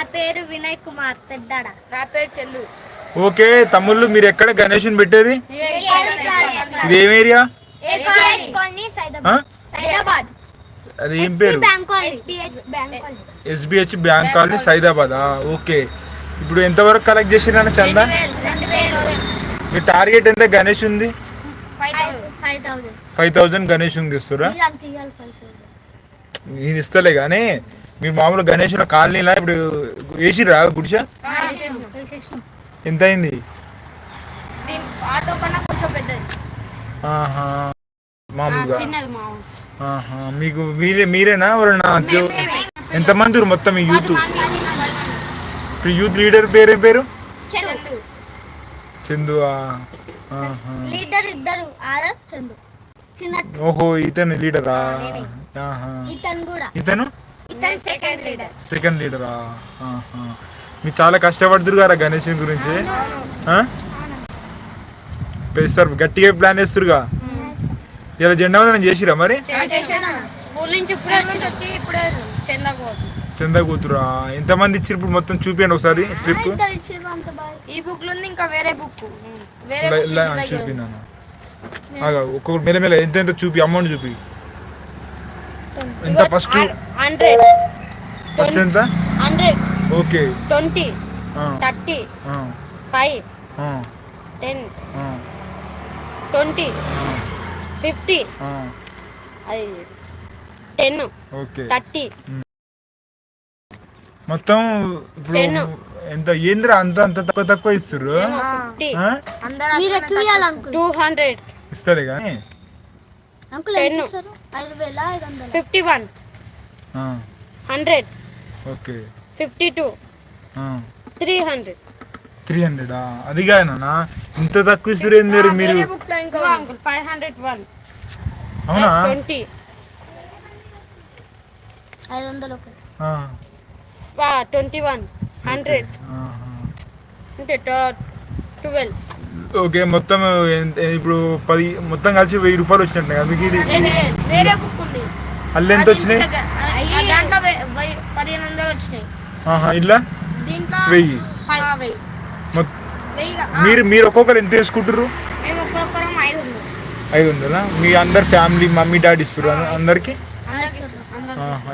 నా పేరు వినయ్ కుమార్ పెద్దాడ. నా పేరు చెల్లు. ఓకే తమ్ముళ్ళు మీరు ఎక్కడ గణేషుని పెట్టేది? ఇది ఏం ఏరియా? అది ఏం పేరు? Bank colony. SBH bank colony. SBH bank colony Saidabad. Okay. ఇప్పుడు ఎంతవరకు కలెక్ట్ చేసినా చందా? మీ టార్గెట్ ఎంత? గణేష్ ఉంది? ఫైవ్ థౌజండ్ గణేష్ ఉంది ఇస్తురా? నేను ఇస్తలే కానీ మీరు మామూలు గణేష్ కాలనీలా ఇప్పుడు వేసిరా గుడిసా? ఎంత అయింది? మామూలుగా. మీకు మీరే మీరేనా ఎవరన్నా ఎంతమంది మొత్తం ఈ యూత్? ఇప్పుడు యూత్ లీడర్ పేరు ఏం పేరు? చందు. లీడర్ ఇద్దరు ఓహో ఇతను లీడరా? ఇతను? Second leader. మీరు చాలా కష్టపడుతురు కదా గణేష్ గురించి? సార్ గట్టిగా ప్లాన్ వేస్తురుగా ఇలా జెండా వందనం చేసిరా మరి? చందా కూతురా ఎంతమంది ఇచ్చారు ఇప్పుడు మొత్తం చూపించండి ఒకసారి స్లిప్. ఈ బుక్ ఉంది ఇంకా వేరే బుక్. చూపినాను. ఒక్కొక్కటి మెల్ల ఎంత ఎంత చూపి అమౌంట్ చూపి. ఎంత? ఫస్ట్ హండ్రెడ్ ఫస్ట్ ఎంత? Hundred okay twenty thirty five ten twenty fifty ten okay thirty మొత్తం ఇప్పుడు. ఎంత? ఏంద్రా? అంత అంత తక్కువ తక్కువ ఇస్తారు టూ హండ్రెడ్ ఇస్తారే కానీ అంకుల్ ఎంత. ఇస్తారు? ఐదు వేల ఐదు వందలు fifty one. Hundred. Okay. Fifty two. Three hundred. Three హండ్రెడా? అది కాదన్నా. ఇంత తక్కువ ఇస్తారు ఏం లేరు మీరు? Uncle five hundred one. అవునా? ట్వంటీ. ఐదు వందలు ట్వంటీ వన్. హండ్రెడ్. అంటే ట్వెల్వ్. ఓకే మొత్తం ఇప్పుడు పది మొత్తం కలిసి వెయ్యి రూపాయలు వచ్చినట్టు కదా మీకు ఇది అల్లు ఎంత వచ్చినాయి? ఆ దాంట్లో వె- వెయ్యి- మీరు మీరు ఒక్కొక్కరు ఎంత వేసుకుంటారు ఐదు వందలు. మీ అందరు ఫ్యామిలీ మమ్మీ డాడీ ఇస్తారు? అందరికి.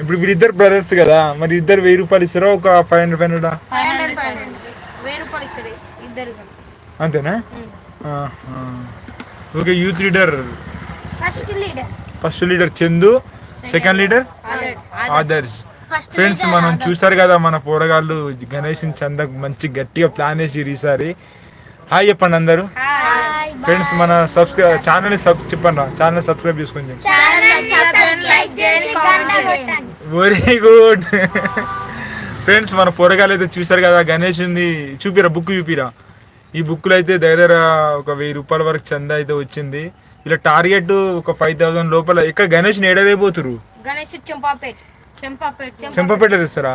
ఇప్పుడు వీరిద్దరు బ్రదర్స్ కదా మరి ఇద్దరు వెయ్యి రూపాయలు ఇస్తారా? ఒక ఫైవ్ హండ్రెడ్ ఫైవ్ హండ్రెడ్ వెయ్యి రూపాయలు ఇస్తుంది ఇద్దరు అంతేనా. Okay youth leader. First leader. First leader Chandu second leader Adarsh. First friends మనం చూసారు కదా మన పోరగాళ్ళు గణేష్ చంద మంచి గట్టిగా ప్లాన్ వేసి ఈసారి. హాయ్ చెప్పండి అందరూ. ఫ్రెండ్స్ మన సబ్స్క్రైబ్ ఛానల్ సబ్ చెప్పండి ఛానల్ సబ్స్క్రైబ్ చేసుకొని వెరీ గుడ్ ఫ్రెండ్స్ మన పొరగాలు అయితే చూసారు కదా గణేష్ ఉంది. చూపిరా బుక్ చూపిరా. ఈ బుక్లో అయితే దగ్గర ఒక వెయ్యి రూపాయల వరకు చందా అయితే వచ్చింది. ఇలా టార్గెట్ ఒక ఫైవ్ థౌసండ్ లోపల ఇక్కడ గణేష్ ఏడదైపోతురు గణేష్ చెంపాపేట్. చెంపాపేట్. చెంపపేట తెస్తారా?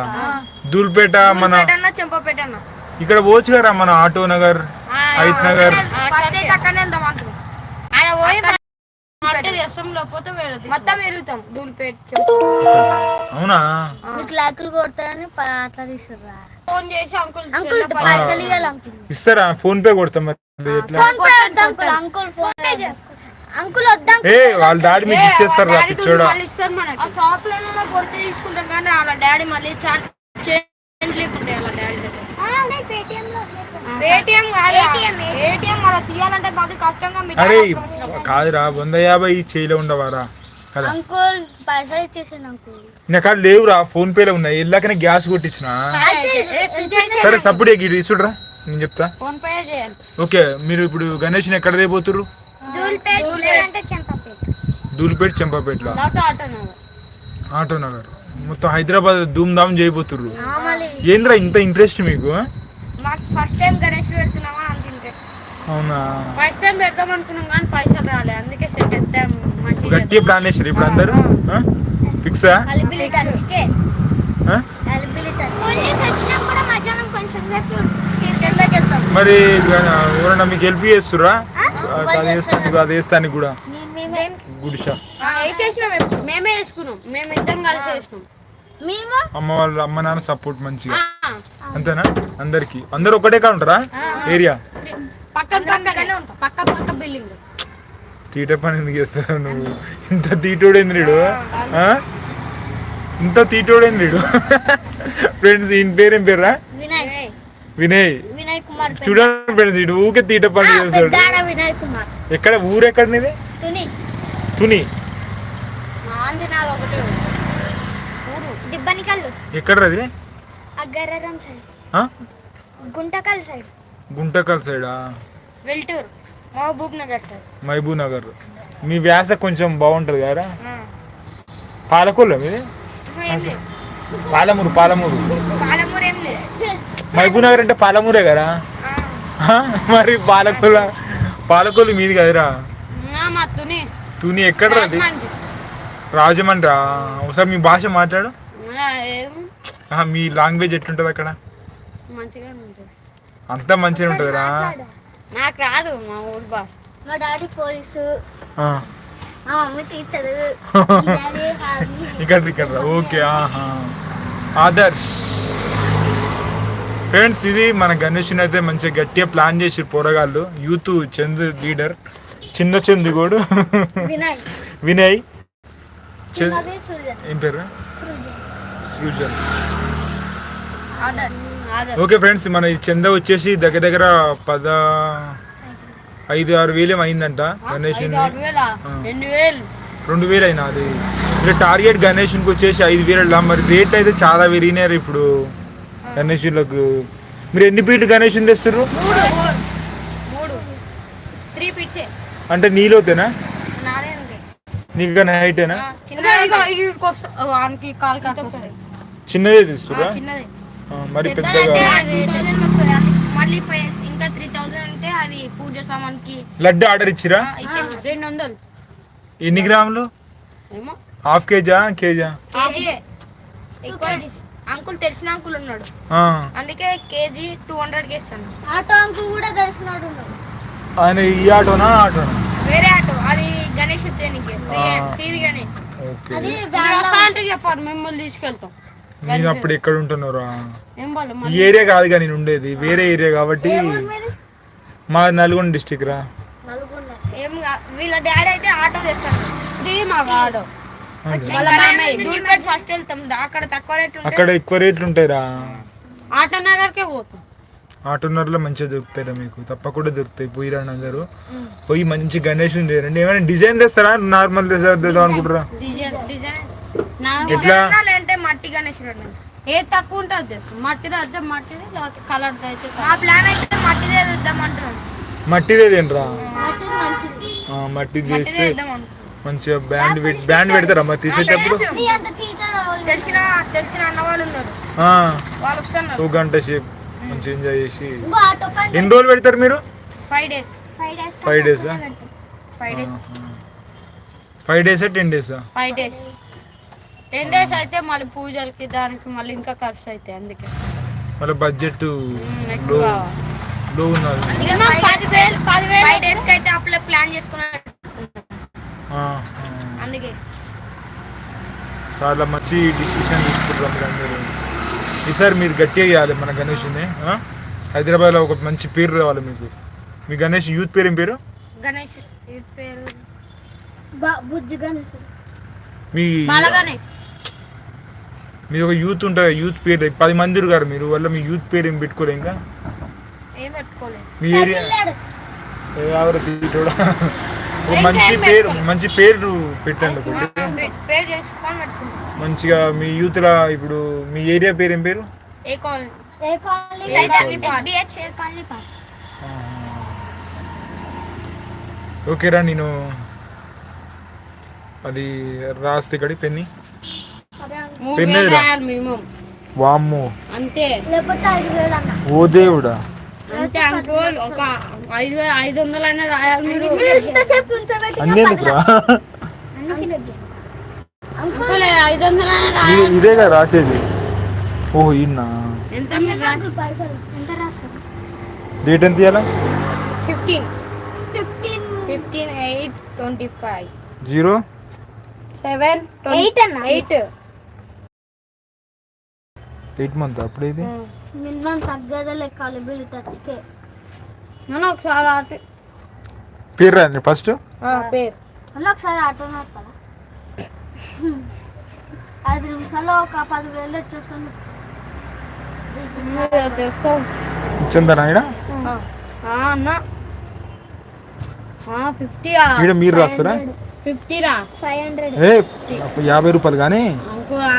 దూల్పేట మన చెంపాపేట అన్న. ఇక్కడ పోవచ్చు కదా మన ఆటో నగర్ హైత్ నగర్. అవునా? మీకు లైకులు కొడతారని అట్లా తీసుకురా ఫోన్ చేసి అంకుల్ అంకుల్ పైసలు ఇవ్వాలి అంకుల్ ఇస్తారా? ఫోన్ పే కొడతాం మరి. ఎట్లా ఫోన్ పే వద్దు uncle uncle phone pay uncle వద్దు ఏ వాళ్ళ డాడీ మీకు ఇచ్చేస్తారు రా పిచ్చోడా? ఆ షాప్లో కొడితే తీసుకుంటాం కానీ వాళ్ళ డాడీ మళ్ళీ చేంజ్ లేకుంటాయి వాళ్ళ డాడీ కాదు పేటిఎం అలా తీయాలంటే బాగా కష్టంగా అరే. కాదురా వంద యాభై చేయలే ఉండవారా? అంకుల్ పైసలు ఇచ్చేసాను అంకుల్. నా కాడ లేవురా ఫోన్ పేలో ఉన్నాయి. వెళ్ళాకనే గ్యాస్ కొట్టించిన. సరే సప్పుడు గిడి ఇసుడ్రా. నేను చెప్తా. ఫోన్ పే చేయండి. ఓకే మీరు ఇప్పుడు గణేష్ని ఎక్కడ రేపోతురు దూల్పేట్ అంటే చెంపపేట. దూల్పేట చెంపాపేటలో? ఆటో నగర్. ఆటో నగర్. మొత్తం హైదరాబాద్ ధూమ్ ధామ్ చేయబోతుర్రు ఏంద్రా ఇంత ఇంట్రెస్ట్ మీకు? ఫస్ట్ టైం గణేష్ పెడుతున్నామా అంత ఇంట్రెస్ట్. అవునా? ఫస్ట్ టైం పెడదాం అనుకున్నాం కానీ పైసలు రాలే అందుకే సెకండ్ టైం మంచిగా గట్టిగా ప్లాన్ వేసారు ఇప్పుడు అందరు ఫిక్సా మరి ఎవరన్నా మీకు హెల్ప్ చేస్తురా అది వేస్తాను అది కూడా. గుడిసా. ఆ, వేసేసినాం మేము. మేమే వేసుకున్నాం మేము ఇద్దరం కలిసి వేసినాం మేము? అమ్మ వాళ్ళ అమ్మ నాన్న సపోర్ట్ మంచిగా. అంతేనా? అందరికి. అందరు ఒకటే కాడ ఉంటారా? ఏరియా? పక్కన పక్కనే ఉంటాం. పక్క పక్క బిల్డింగ్ తీట పని ఎందుకు చేస్తావు నువ్వు? ఇంత తీటోడేంది నీడు ఆ? ఇంత తీటోడేంది నీడు ఫ్రెండ్స్ ఈయన పేరేం పేరా. వినయ్ చూడండి ఫ్రెండ్స్ ఇటు ఊకే తీట పని చేస్తాడు. ఎక్కడ? ఊరు ఎక్కడ నీది తుని ఎక్కడ అది? గుంటకల్ సైడ్. గుంటకల్ సైడా? వెల్టూర్. మహబూబ్ నగర్ సార్. మహబూబ్ నగర్ మీ వ్యాస కొంచెం బాగుంటుంది కదా? పాలకొల్లు మీది? పాలమూరు పాలమూరు. మహబూబ్ నగర్ అంటే పాలమూరే కదా? మరి పాలకొల్ల పాలకొల్లు మీది కదరా? తుని. ఎక్కడ మంది. రాజమండ్రి. ఒకసారి మీ భాష మాట్లాడు. మీ లాంగ్వేజ్ ఎట్లుంటుంది అక్కడ? అంతా మంచిగా ఉంటుందిరా నాకు రాదు మా ఊరు భాష మా డాడీ పోలీసు. ఆ. మా మమ్మీ టీచర్ ఇక్కడ ఇక్కడ ఓకే ఆహా. ఆదర్శ్. ఫ్రెండ్స్ ఇది మన గణేష్ అయితే మంచిగా గట్టిగా ప్లాన్ చేసి పోరగాళ్ళు. Youth Chand leader. చిన్న చందుగోడు వినయ్. వినయ్. చంద్ చిన్నది సృజన్ ఏం పేరు? సృజన్. ఓకే ఫ్రెండ్స్ మన ఈ చంద వచ్చేసి దగ్గర దగ్గర పద ఐదు ఆరు వేలు అయిందంట గణేష్ రెండు వేలు. అయినా అది. ఇలా టార్గెట్ గణేష్కి వచ్చేసి ఐదు వేలు మరి రేట్ అయితే చాలా పెరిగినారు ఇప్పుడు గణేషులకు. మీరు ఎన్ని ఫీట్లు గణేష్ తెస్తారు అంటే నీలోతేనా? నీకు కానీ హైటేనా? చిన్నదే చిన్నది. మరి పెద్దగా థౌజండ్ వస్తుంది? అది మళ్ళీ ఇంకా త్రీ థౌజండ్ అంటే అవి పూజ సామాన్కి లడ్డు ఆర్డర్ ఇచ్చిరా? రెండు వందలు. ఎన్ని గ్రాములు? ఏమో. హాఫ్ కేజా కేజా? అంకుల్ తెలిసిన అంకుల్ ఉన్నాడు. ఆ. అందుకే కేజీ టూ హండ్రెడ్కి ఇస్తాను. ఆటో అంకుల్ కూడా తెలిసినోడు ఉన్నాడు. ఆయన ఈ ఆటోనా ఆ ఆటోనా? వేరే ఆటో. అది గణేష్ అది అంటే చెప్పారు మిమ్మల్ని తీసుకెళ్తాం. నేను అప్పుడు ఎక్కడ ఉంటున్నారా ఈ ఏరియా కాదుగా నేను ఉండేది వేరే ఏరియా కాబట్టి మీరు మా నల్గొండ డిస్టిక్ రా. నలుగురు ఏం కా- వీళ్ళ డాడీ అయితే ఆటో తెస్తాడు. ఫ్రీ మాకు ఆటో. అంతే. దూల్పేట ఫస్ట్ వెళ్తాం. అక్కడ తక్కువ రేట్ ఉంటే అక్కడ ఎక్కువ రేట్లు ఉంటాయిరా. ఆటో నగర్కే పోతాం. ఆటోనర్లో మంచిగా దొరుకుతాయిరా మీకు. తప్పకుండా దొరుకుతాయి. పోయి రండి అందరూ పోయి మంచి గణేష్ ఉంది. రండి ఏమైనా డిజైన్ తెస్తారా? నార్మల్ తెద్దాం అనుకుంటారా డిజైన్. అంటే మట్టి గణేష్ ఏ తక్కువ ఉంటుంది తెలుసు? మట్టిది అయితే మట్టిది లేకపోతే కలర్ అయితే మా ప్లాన్ అయితే మట్టిదే ఇద్దామంటున్నాం మట్టిదే తినరా? మట్టి మంచిది. ఆ, మట్టి చేస్తే మంచిగా బ్యాండ్ బ్యాండ్ పెడతారా మరి? తీసేటప్పుడు? నీ అంత టీచర్ తెలిసిన తెలిసిన అన్న వాళ్ళు ఉన్నారు. ఆ, వాళ్ళు వస్తున్నారు. ఒక గంట సేపు మంచిగా ఎంజాయ్ చేసి. ఎన్ని రోజులు పెడతారు మీరు? Five days five days five డేసా ఫైవ్ డేస్ ఫైవ్ డేసా టెన్ డేసా ఫైవ్ డేస్ టెన్ డేస్ అయితే మళ్ళీ పూజలకి దానికి మళ్ళీ ఇంకా ఖర్చు అవుతాయి అందుకే. మళ్ళీ బడ్జెట్ ఎక్కువ లో ఉన్నది. పదివేలు పదివేలు డేస్కి అయితే అప్పుడే ప్లాన్ చేసుకున్నాను. అందుకే. చాలా మంచి డిసిషన్ తీసుకుంటారు మీరు అందరూ. ఈసారి మీరు గట్టిగా చేయాలి మన గణేష్ని? హైదరాబాద్లో ఒక మంచి పేరు రావాలి మీకు. మీ గణేష్ యూత్ పేరు ఏం పేరు? గణేష్ ఇది పేరు? బుజ్జి గణేష్. మీ బాల గణేష్ మీ ఒక యూత్ ఉంటుంది యూత్ పేరు పది మంది ఉన్నారు మీరు వల్ల మీ యూత్ పేరు ఏం పెట్టుకోలే ఇంకా? మీ ఏరియా? మంచి పేరు మంచి పేరు పెట్టండి మంచిగా మీ యూత్లా ఇప్పుడు మీ ఏరియా పేరు ఏం పేరు? ఓకేరా నేను అది రాస్తే కడి పెన్ని. వామ్మో. అంతే. లేకపోతే ఐదు వేలు అన్న. ఓ దేవుడా. అంతే అంకుల్ ఒక ఐదు వేలు ఐదు వందలైనా రాయాలి మీరు. అంకుల్ ఐదు రాయాలి. ఇదేగా రాసేది. ఓహో ఈయన ఎంత డేట్ ఎంత ఇవ్వాలా fifteen. Fifteen. Fifteen eight twenty five. Zero? Seven eight eight. Eight month అప్పుడు ఇది? Hmm. మినిమం తగ్గదలే కలిబిలి టచ్కే నేను ఒకసారి ఆట పేరు రాయండి ఫస్ట్ పేరు. అన్న ఒకసారి ఆటో ఐదు నిమిషాల్లో ఒక పదివేలు వచ్చేస్తుంది అన్న. ఫిఫ్టీ ఈడ మీరు రాస్తారా? ఫిఫ్టీ రా. ఫైవ్ హండ్రెడ్ ఏ యాభై రూపాయలు కానీ?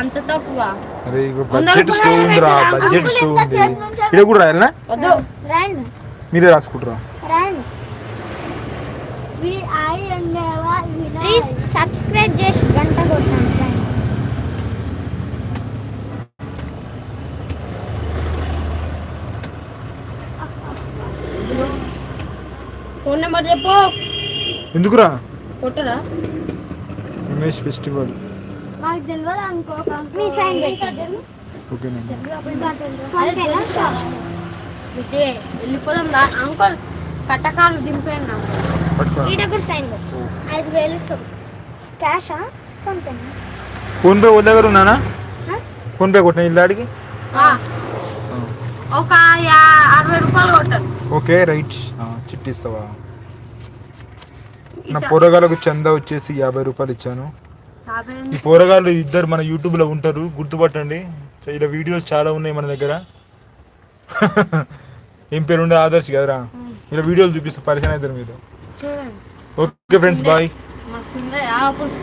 అంత తక్కువ. అరే ఇక బడ్జెట్ స్లో ఉందిరా బడ్జెట్ స్లో ఉంది. ఇక్కడ కూడా రాయాలనా వద్దు. రాయండి. మీరే రాసుకుంటారా ప్లీజ్ సబ్స్క్రైబ్ చేసి గంట కొట్టండి. ఫోన్ నెంబర్ చెప్పు. ఎందుకురా? కొట్టరా? రమేష్ ఫెస్టివల్. మాకు తెలియదు అనుకో మీ సైన్ పెట్టండి ఓకేనండి ఇదే వెళ్ళిపోదాం రా అంకుల్ కట్టకాలు దింపేయండి నాకు ఈడ కూడా సైన్ పెట్టు ఐదు వేలు ఇస్తాం క్యాషా ఫోన్ పే ఫోన్ పే వాళ్ళ దగ్గర ఉన్నానా ఫోన్ పే కొట్టిన ఇల్లాడికి ఆ. ఒక అరవై రూపాయలు కొట్టాను ఓకే రైట్ చిట్టి ఇస్తావా నా పోరగాళ్ళకు చందా వచ్చేసి యాభై రూపాయలు ఇచ్చాను ఈ పోరగాళ్ళు ఇద్దరు మన యూట్యూబ్లో ఉంటారు గుర్తుపట్టండి. ఇలా వీడియోస్ చాలా ఉన్నాయి మన దగ్గర. ఏం పేరు ఉండే? ఆదర్శ్ కదరా? ఇలా వీడియోలు చూపిస్తా పరిచయం అవుతారు మీరు. Okay friends bye.